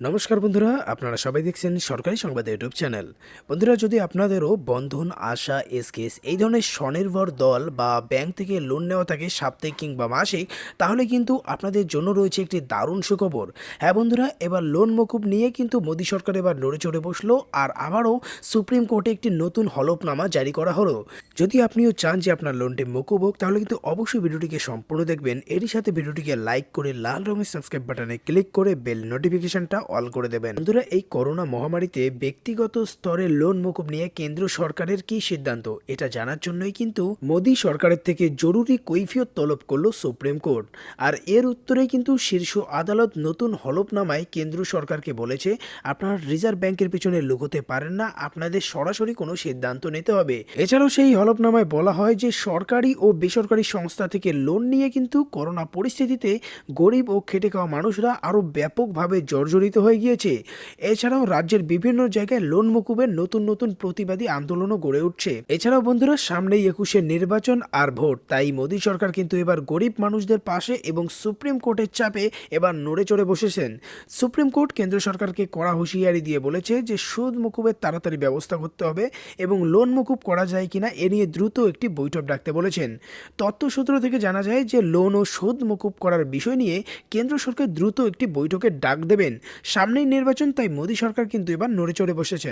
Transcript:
নমস্কার বন্ধুরা, আপনারা সবাই দেখছেন সরকারি সংবাদ ইউটিউব চ্যানেল। বন্ধুরা, যদি আপনাদেরও বন্ধন, আশা এসকেস এই ধরনের স্বনির্ভর দল বা ব্যাংক থেকে লোন নেওয়া থাকে সাপ্তাহিক কিংবা মাসিক, তাহলে কিন্তু আপনাদের জন্য রয়েছে একটি দারুণ সুখবর। হ্যাঁ বন্ধুরা, এবার লোন মকুব নিয়ে কিন্তু মোদী সরকার এবার নড়ে চড়ে বসল আর আবারও সুপ্রিম কোর্টে একটি নতুন হলফনামা জারি করা হলো। যদি আপনিও চান যে আপনার লোনটি মকুব হোক, তাহলে কিন্তু অবশ্যই ভিডিওটিকে সম্পূর্ণ দেখবেন। এরই সাথে ভিডিওটিকে লাইক করে লাল রঙের সাবস্ক্রাইব বাটনে ক্লিক করে বেল নোটিফিকেশনটা অল করে দেবেন। বন্ধুরা, এই করোনা মহামারীতে ব্যক্তিগত স্তরে লোন মকুব নিয়ে কেন্দ্র সরকারের কি সিদ্ধান্ত? এটা জানার জন্যই কিন্তু মোদী সরকারের থেকে জরুরি কৈফিয়ত তলব করল সুপ্রিম কোর্ট। আর এর উত্তরে কিন্তু শীর্ষ আদালত নতুন হলফনামায় কেন্দ্র সরকারকে বলেছে, আপনার রিজার্ভ ব্যাংকের পিছনে লুকোতে পারেন না, আপনাদের সরাসরি কোনো সিদ্ধান্ত নিতে হবে। এছাড়াও সেই হলফনামায় বলা হয় যে, সরকারি ও বেসরকারি সংস্থা থেকে লোন নিয়ে কিন্তু করোনা পরিস্থিতিতে গরিব ও খেটে খাওয়া মানুষরা আরও ব্যাপকভাবে জর্জরিত হয়ে গিয়েছে। এছাড়াও রাজ্যের বিভিন্ন জায়গায় লোন মকুবের নতুন নতুন প্রতিবাদী আন্দোলনও গড়ে উঠছে। এছাড়াও বন্ধুরা, সামনেই একুশে নির্বাচন আর ভোট। তাই মোদী সরকার কিন্তু এবার গরিব মানুষদের পাশে এবং সুপ্রিম কোর্টের চাপে এবার নড়ে চড়ে বসেছেন। সুপ্রিম কোর্ট কেন্দ্র সরকারকে কড়া হুঁশিয়ারি দিয়ে বলেছে যে, সুদ মকুবের তাড়াতাড়ি ব্যবস্থা করতে হবে এবং লোন মকুব করা যায় কিনা এ নিয়ে দ্রুত একটি বৈঠক ডাকতে বলেছেন। তথ্যসূত্র থেকে জানা যায় যে, লোন ও সুদ মকুব করার বিষয় নিয়ে কেন্দ্র সরকার দ্রুত একটি বৈঠকে ডাক দেবেন। সামনেই নির্বাচন তাই মোদী সরকার কিন্তু এবার নড়ে চড়ে বসেছেন।